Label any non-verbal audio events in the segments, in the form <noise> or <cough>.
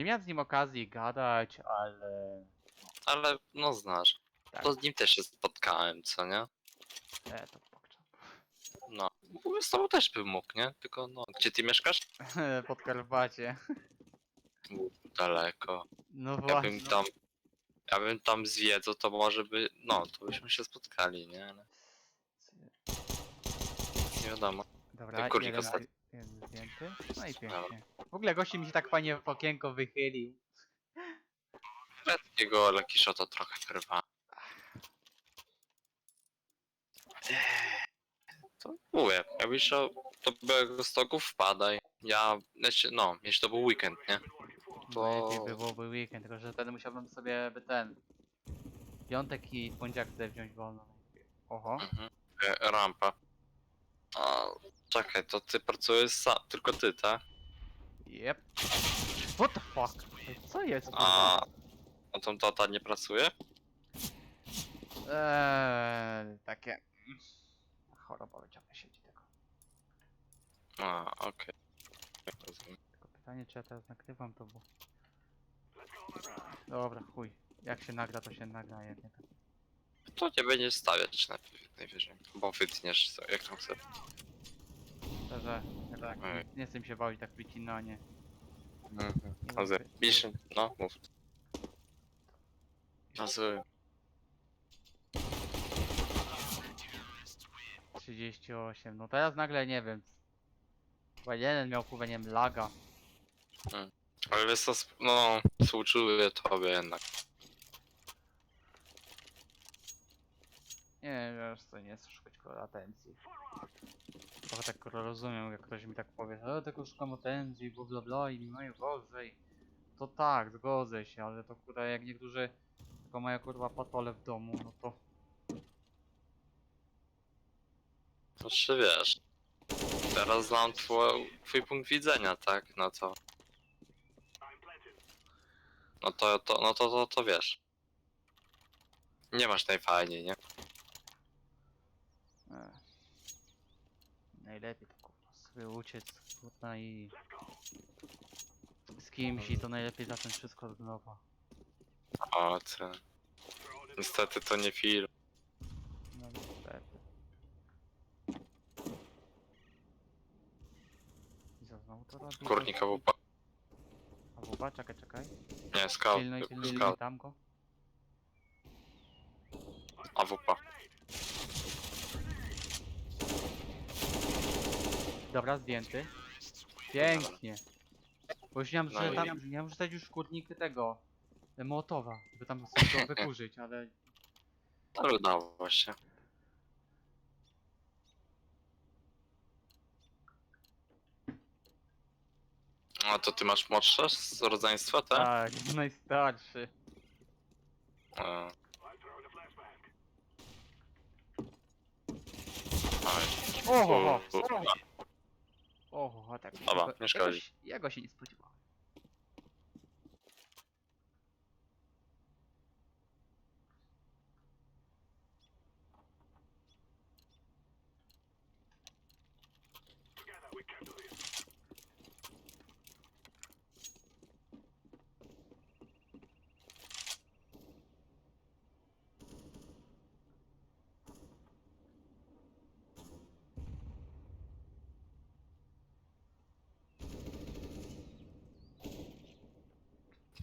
Nie miałem z nim okazji gadać, ale... Ale no znasz. Tak, To z nim też się spotkałem, co nie? e, to pokczam. No. Mówię, Z tobą też bym mógł, nie? Tylko no. Gdzie ty mieszkasz? <laughs> Podkarpacie. U, Daleko. No Ja właśnie. bym tam. Ja bym tam zwiedzał, to może by. No, to byśmy się spotkali, nie? Ale nie wiadomo. Dobra, Ten kurnik jeden, ostatni. Jeden zdjęty. No i pięknie. W ogóle gości mi się tak fajnie w okienko wychylił. Takiego Lucky Shota trochę wyrwa. To mówię, jakbyś szedł do Białego Stoku, wpadaj. Ja, znaczy, no, jeśli to był weekend, nie? To... To- by byłoby weekend, tylko że wtedy musiałbym sobie by ten... Piątek i poniedziałek sobie wziąć wolno. Oho. Mhm. E, Rampa. A, czekaj, to ty pracujesz sam, tylko ty, tak? Yep. What the fuck? Co jest? A, kurwa? a tam tata nie pracuje? Eee, takie... mm, Choroba wyciąga siedzi tego. A, okej. Rozumiem. Tylko pytanie, czy ja teraz nagrywam to, bo... Dobra, chuj. Jak się nagra, to się nagra, jak nie tak. To nie będziesz stawiać najpierw, najwyżej. Bo wytniesz, co- jak tam chcesz. Szczerze, jak tak, Ej. nie, chcę mi się bawić tak wycinanie. Mhm. Nie No, lubię- Pisz, no, mów. Rozumiem. 38, no teraz nagle nie wiem. Chyba jeden miał kurwa, nie wiem, laga. Ale wiesz co, sp- no, współczuję tobie jednak. Nie wiesz co, nie chcę szukać atencji. Trochę tak rozumiem, jak ktoś mi tak powie, ale tylko szukam atencji, bla bla bla i mi mają gorzej. To tak, zgodzę się, ale to kurwa jak niektórzy tylko mają kurwa patole w domu, no to... Znaczy wiesz. Teraz znam twój, twój punkt widzenia, tak? No to. No to, to, no to, to, to wiesz. Nie masz najfajniej, nie? Najlepiej kurwa sobie uciec kurwa i... Z kimś i to najlepiej zacząć wszystko od nowa. O, ty. Niestety to nie film. No niestety. I co znowu to robi? Kurnik AWP. A wupa, czekaj, czekaj. Nie, skał. Pilnuj, pilnuj, Skał. tam go. AWP. Dobra, zdjęty. Pięknie. Bo już nie mam, No że i- tam, nie mam rzucać już kurnik tego. e, Mołotowa, żeby tam sobie go <laughs> wykurzyć, ale Ale udało się. A to ty masz młodsze z rodzeństwa, tak? tak, <laughs> najstarszy. A. Oj. Oho, o, tak. Dobra, nie szkodzi. Ja go się nie spodziewałem. Together we can do this.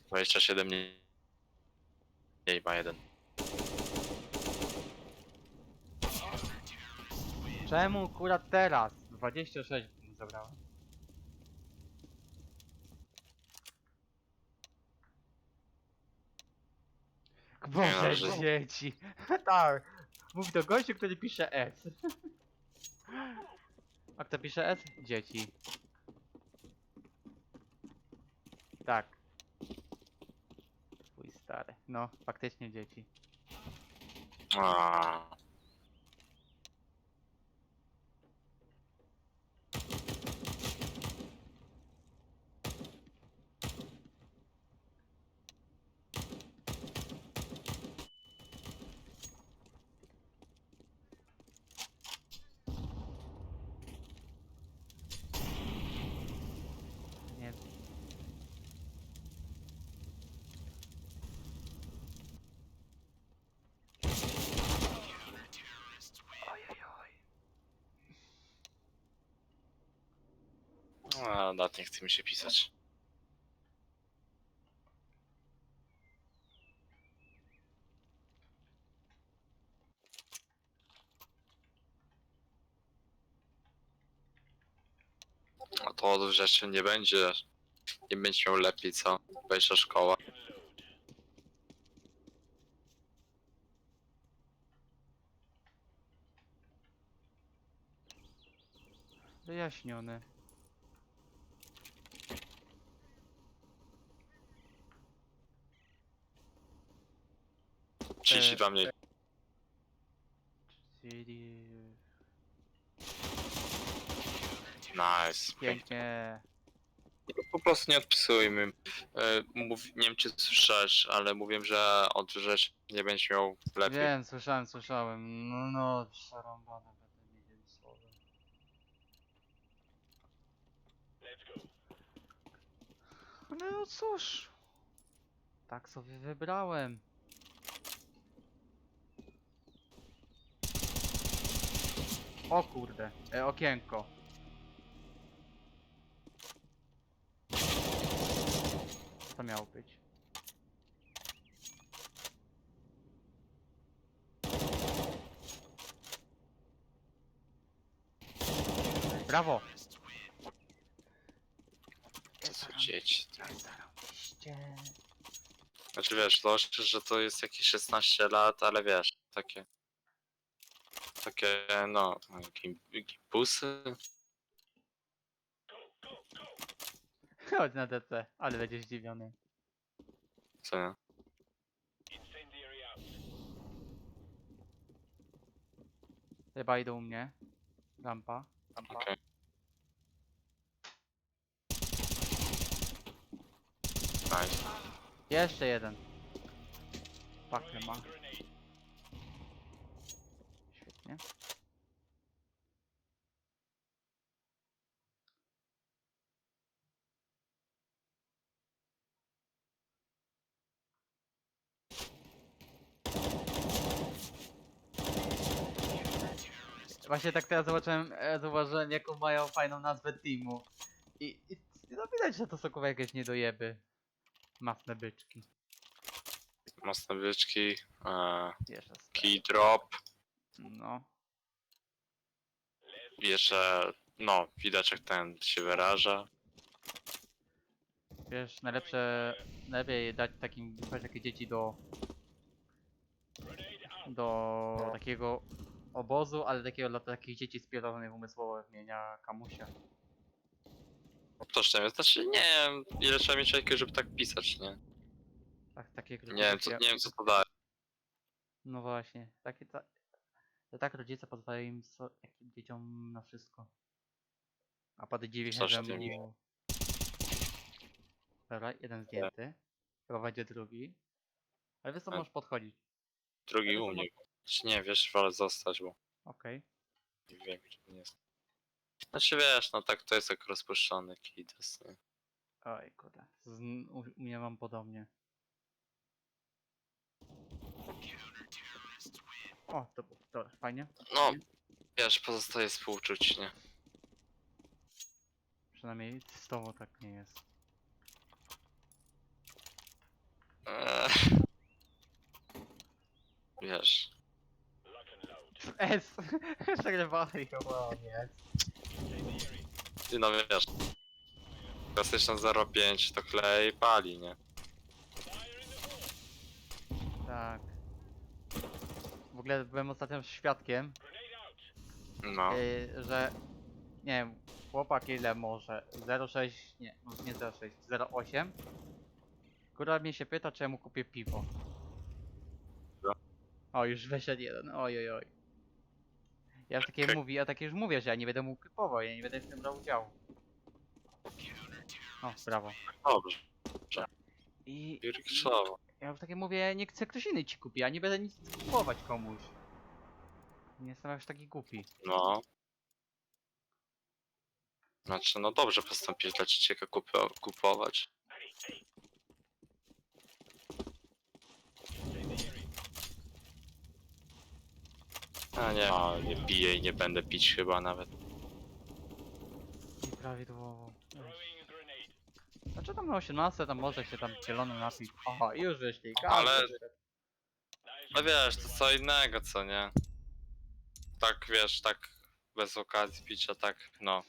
27 mniej. Mniej ma jeden. Czemu akurat teraz? 26 mi zabrałem. No, Boże, że- dzieci. <laughs> tak. Mówi to gościu, który pisze S. <laughs> A kto pisze S? Dzieci. Tak. Stary. No, faktycznie dzieci. A. Nie. Mandat, nie chce mi się pisać. A to od rzeczy nie będzie, nie będzie miał lepiej, co? Wejścia szkoła. Wyjaśniony. 32 mniej. Czyli... Nice. Pięknie. Po prostu nie odpisujmy. E, Mów, nie wiem czy słyszałeś, ale mówiłem, że od rzeczy nie będzie miał lepiej. Wiem, słyszałem, słyszałem. No, no, przerąbane będę wiedział słowem. No cóż. Tak sobie wybrałem. O kurde, e, okienko. Co to miało być? Brawo! To są dzieci. Znaczy wiesz, loż, że to jest jakieś 16 lat, ale wiesz, takie... Takie, no, gim- gimpusy. Chodź na DC, ale będziesz zdziwiony. Co nie? Chyba idą u mnie. Rampa. Rampa. Okej. Nice. Jeszcze jeden. Pakę ma. Świetnie. Właśnie tak teraz zobaczyłem, e, zauważyłem jaką mają fajną nazwę teamu. I, i no widać, że to są kurwa jakieś niedojeby. Masne byczki. Mocne byczki, e, Jeszcze key drop, No. i jeszcze, no, widać jak ten się wyraża. Wiesz, najlepsze, najlepiej dać takim, wysłać takie dzieci do, do takiego obozu, ale takiego dla takich dzieci spierdolonych umysłowo imienia Kamusia. To szczerze, znaczy nie wiem, ile trzeba mieć IQ, żeby tak pisać, nie? Tak, takiego Nie wiem, co, nie wiem co to daje. No właśnie, takie ta, że tak rodzice pozwalają im so, takim dzieciom na wszystko. A dziwi się, Coś że w tym mu... Dobra, jeden zdjęty. Chyba będzie drugi. Ale wiesz co, A. możesz podchodzić. Drugi u mnie. Czy Nie, wiesz, wolę zostać, bo Okej. nie wiem, gdzie on jest. Znaczy wiesz, no tak to jest jak rozpuszczony kides, nie? Oj, kurde. Z, u, u mnie mam podobnie. O, to było, dobra, fajnie. No, wiesz, pozostaje współczuć, nie? Przynajmniej z tobą tak nie jest. Eee. Wiesz, S! <laughs> Przegrywali chyba, nie. ty no wiesz. Klasyczna 0,5 to klej pali, nie? Tak. W ogóle byłem ostatnio świadkiem, No. yy, że nie wiem, chłopak ile może? 0,6, nie, nie 0,6, 0,8. Góra mnie się pyta, czy ja mu kupię piwo. No. O, już wyszedł jeden, oj, oj, oj. Ja takie mówię, ja takie już mówię, że ja nie będę mu kupował, ja nie będę w tym brał udziału. O, brawo. Dobrze. I. ja już takie mówię, nie chcę ktoś inny ci kupi, ja nie będę nic kupować komuś. Nie jestem aż taki głupi. No. Znaczy, no dobrze postąpić dla ciebie kupo kupować. A nie, a, nie piję i nie będę pić chyba nawet. Nieprawidłowo. Weź. Znaczy tam na 18 tam może się tam zielonym napić. Aha, i już wyszli. Ale-. No wiesz, to co innego, co nie? Tak, wiesz, tak bez okazji picia, tak, no.